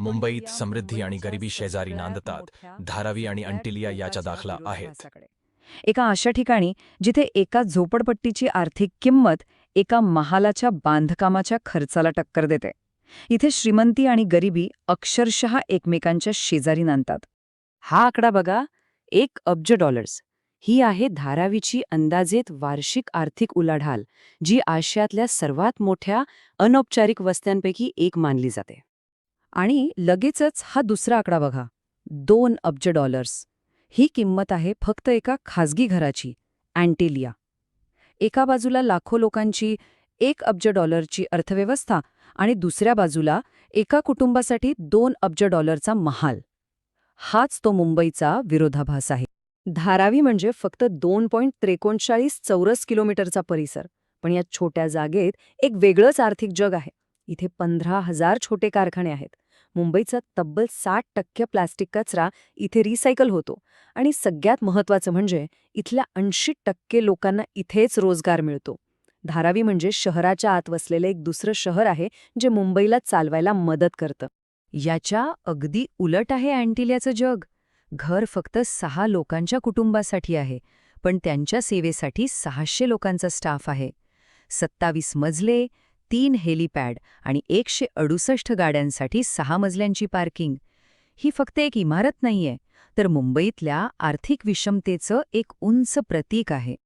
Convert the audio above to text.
मुंबईत समृद्धी आणि गरिबी शेजारी नांदतात. धारावी आणि अंटिलिया याचा दाखला आहेत. एका अशा ठिकाणी जिथे एका झोपडपट्टीची आर्थिक किंमत एका महालाच्या बांधकामाच्या खर्चाला टक्कर देते. इथे श्रीमंती आणि गरिबी अक्षरशः एकमेकांच्या शेजारी नांदतात. हा आकडा बघा एक अब्ज डॉलर्स ही आहे धारावीची अंदाजेत वार्षिक आर्थिक उलाढाल जी आशियातल्या सर्वात मोठ्या अनौपचारिक वस्त्यांपैकी एक मानली जाते. आणि लगेचच हा दुसरा आकडा बघा. दोन अब्ज डॉलर्स. ही किंमत आहे फक्त एका खाजगी घराची अँटेलिया. एका बाजूला लाखो लोकांची एक अब्ज डॉलरची अर्थव्यवस्था आणि दुसऱ्या बाजूला एका कुटुंबासाठी दोन अब्ज डॉलरचा महाल. हाच तो मुंबईचा विरोधाभास आहे. धारावी म्हणजे फक्त दोन पॉईंट त्रेकोणचाळीस चौरस किलोमीटरचा परिसर पण या छोट्या जागेत एक वेगळंच आर्थिक जग आहे. इथे पंधरा हजार छोटे कारखाने आहेत. मुंबईचा तब्बल साठ टक्के प्लास्टिक कचरा इथे रिसायकल होतो. आणि सगळ्यात महत्त्वाचं म्हणजे इथल्या ऐंशी टक्के लोकांना इथेच रोजगार मिळतो. धारावी म्हणजे शहराच्या आत वसलेलं एक दुसरं शहर आहे जे मुंबईला चालवायला मदत करतं. याच्या अगदी उलट आहे अँटिलियाचं जग. घर फक्त सहा लोकांच्या कुटुंबासाठी आहे पण त्यांच्या सेवेसाठी सहाशे लोकांचा स्टाफ आहे. सत्तावीस मजले तीन हेलिपॅड आणि एकशे अडुसष्ट गाड्यांसाठी सहा मजल्यांची पार्किंग. ही फक्त एक इमारत नाहीये तर मुंबईतल्या आर्थिक विषमतेचं एक उंच प्रतीक आहे.